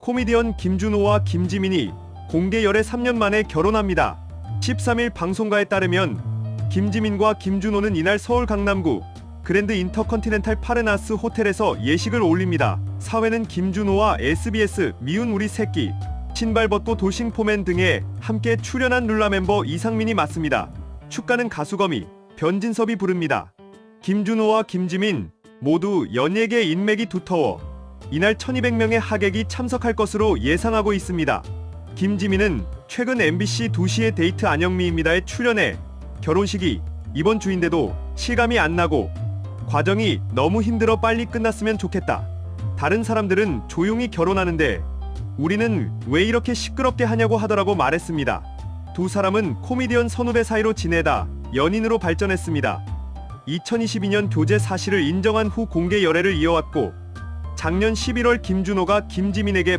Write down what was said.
코미디언 김준호와 김지민이 공개 열애 3년 만에 결혼합니다. 13일 방송가에 따르면 김지민과 김준호는 이날 서울 강남구 그랜드 인터컨티넨탈 파레나스 호텔에서 예식을 올립니다. 사회는 김준호와 SBS 미운 우리 새끼, 신발 벗고 도싱 포맨 등에 함께 출연한 룰라 멤버 이상민이 맞습니다. 축가는 가수거미 변진섭이 부릅니다. 김준호와 김지민 모두 연예계 인맥이 두터워 이날 1200명의 하객이 참석할 것으로 예상하고 있습니다. 김지민은 최근 MBC 2시의 데이트 안영미입니다에 출연해 결혼식이 이번 주인데도 실감이 안 나고 과정이 너무 힘들어 빨리 끝났으면 좋겠다. 다른 사람들은 조용히 결혼하는데 우리는 왜 이렇게 시끄럽게 하냐고 하더라고 말했습니다. 두 사람은 코미디언 선후배 사이로 지내다 연인으로 발전했습니다. 2022년 교제 사실을 인정한 후 공개 열애를 이어왔고 작년 11월 김준호가 김지민에게